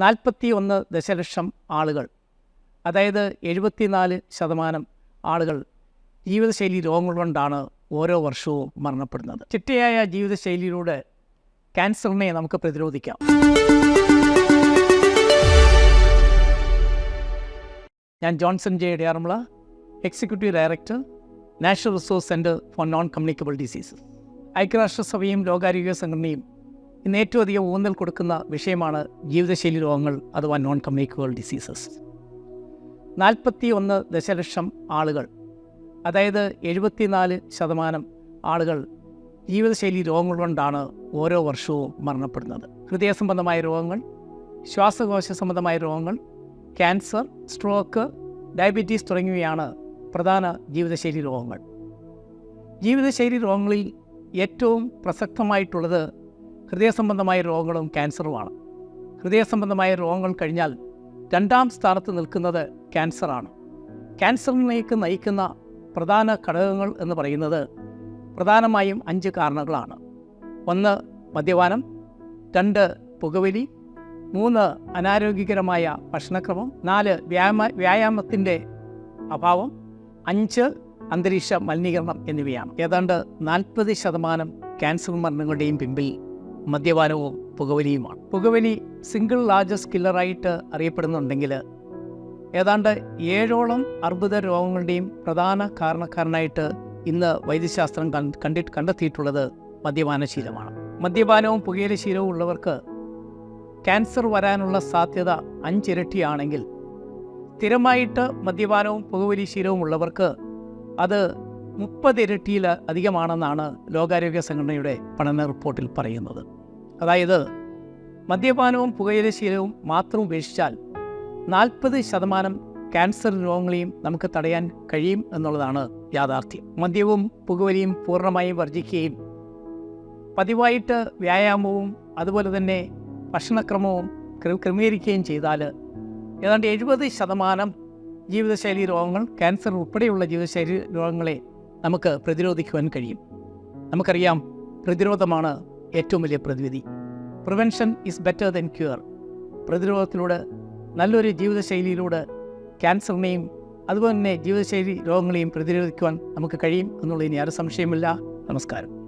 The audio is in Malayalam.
നാൽപ്പത്തി ഒന്ന് ദശലക്ഷം ആളുകൾ അതായത് എഴുപത്തിനാല് ശതമാനം ആളുകൾ ജീവിതശൈലി രോഗങ്ങൾ കൊണ്ടാണ് ഓരോ വർഷവും മരണപ്പെടുന്നത്. ചിട്ടയായ ജീവിതശൈലിയിലൂടെ ക്യാൻസറിനെ നമുക്ക് പ്രതിരോധിക്കാം. ഞാൻ Johnson J Diyarmula executive director national resource centre for non communicable diseases. ഐക്യരാഷ്ട്രസഭയും ലോകാരോഗ്യ സംഘടനയും ഇന്ന് ഏറ്റവും അധികം ഊന്നൽ കൊടുക്കുന്ന വിഷയമാണ് ജീവിതശൈലി രോഗങ്ങൾ അഥവാ നോൺ കമ്മ്യൂണിക്കബിൾ ഡിസീസസ് നാൽപ്പത്തി ഒന്ന് ദശലക്ഷം ആളുകൾ അതായത് എഴുപത്തിനാല് ശതമാനം ആളുകൾ ജീവിതശൈലി രോഗങ്ങൾ കൊണ്ടാണ് ഓരോ വർഷവും മരണപ്പെടുന്നത്. ഹൃദയ സംബന്ധമായ രോഗങ്ങൾ ശ്വാസകോശ സംബന്ധമായ രോഗങ്ങൾ ക്യാൻസർ സ്ട്രോക്ക് ഡയബറ്റീസ് തുടങ്ങിയവയാണ് പ്രധാന ജീവിതശൈലി രോഗങ്ങൾ. ജീവിതശൈലി രോഗങ്ങളിൽ ഏറ്റവും പ്രസക്തമായിട്ടുള്ളത് ഹൃദയ സംബന്ധമായ രോഗങ്ങളും ക്യാൻസറുമാണ്. ഹൃദയ സംബന്ധമായ രോഗങ്ങൾ കഴിഞ്ഞാൽ രണ്ടാം സ്ഥാനത്ത് നിൽക്കുന്നത് ക്യാൻസറാണ്. ക്യാൻസറിലേക്ക് നയിക്കുന്ന പ്രധാന ഘടകങ്ങൾ എന്ന് പറയുന്നത് പ്രധാനമായും അഞ്ച് കാരണങ്ങളാണ്. ഒന്ന് മദ്യപാനം. രണ്ട് പുകവലി. മൂന്ന് അനാരോഗ്യകരമായ ഭക്ഷണക്രമം. നാല് വ്യായാമ വ്യായാമത്തിന്റെ അഭാവം. അഞ്ച് അന്തരീക്ഷ മലിനീകരണം എന്നിവയാണ്. ഏതാണ്ട് നാൽപ്പത് ശതമാനം ക്യാൻസർ മരണങ്ങളുടെയും പിമ്പിൽ മദ്യപാനവും പുകവലിയുമാണ്. പുകവലി സിംഗിൾ ലാർജസ്റ്റ് കില്ലറായിട്ട് അറിയപ്പെടുന്നുണ്ടെങ്കിൽ ഏതാണ്ട് ഏഴോളം അർബുദ രോഗങ്ങളുടെയും പ്രധാന കാരണക്കാരനായിട്ട് ഇന്ന് വൈദ്യശാസ്ത്രം കൺ- കണ്ടെത്തിയിട്ടുള്ളത് കണ്ടെത്തിയിട്ടുള്ളത് മദ്യപാനശീലമാണ്. മദ്യപാനവും പുകയില ശീലവും ഉള്ളവർക്ക് ക്യാൻസർ വരാനുള്ള സാധ്യത അഞ്ചിരട്ടിയാണെങ്കിൽ സ്ഥിരമായിട്ട് മദ്യപാനവും പുകവലി ശീലവും ഉള്ളവർക്ക് അത് മുപ്പത് ഇരട്ടിയിൽ അധികമാണെന്നാണ് ലോകാരോഗ്യ സംഘടനയുടെ പഠന റിപ്പോർട്ടിൽ പറയുന്നത്. അതായത് മദ്യപാനവും പുകയില ശീലവും മാത്രം ഉപേക്ഷിച്ചാൽ നാൽപ്പത് ശതമാനം ക്യാൻസർ രോഗങ്ങളെയും നമുക്ക് തടയാൻ കഴിയും എന്നുള്ളതാണ് യാഥാർത്ഥ്യം. മദ്യവും പുകവലിയും പൂർണമായും വർജിക്കുകയും പതിവായിട്ട് വ്യായാമവും അതുപോലെ തന്നെ ഭക്ഷണക്രമവും ക്ര- ക്രമീകരിക്കുകയും ചെയ്താൽ ഏതാണ്ട് എഴുപത് ശതമാനം ജീവിതശൈലി രോഗങ്ങൾ ക്യാൻസർ ഉൾപ്പെടെയുള്ള ജീവിതശൈലി രോഗങ്ങളെ നമുക്ക് പ്രതിരോധിക്കുവാൻ കഴിയും. നമുക്കറിയാം പ്രതിരോധമാണ് ഏറ്റവും വലിയ പ്രതിവിധി. Prevention is better then cure പ്രതിരോധത്തിലൂടെ നല്ലൊരു ജീവിതശൈലിയിലൂടെ ക്യാൻസറിനെയും അതുപോലെ തന്നെ ജീവിതശൈലി രോഗങ്ങളെയും പ്രതിരോധിക്കുവാൻ നമുക്ക് കഴിയും എന്നുള്ളതിന് യാതൊരു സംശയമില്ല നമസ്കാരം.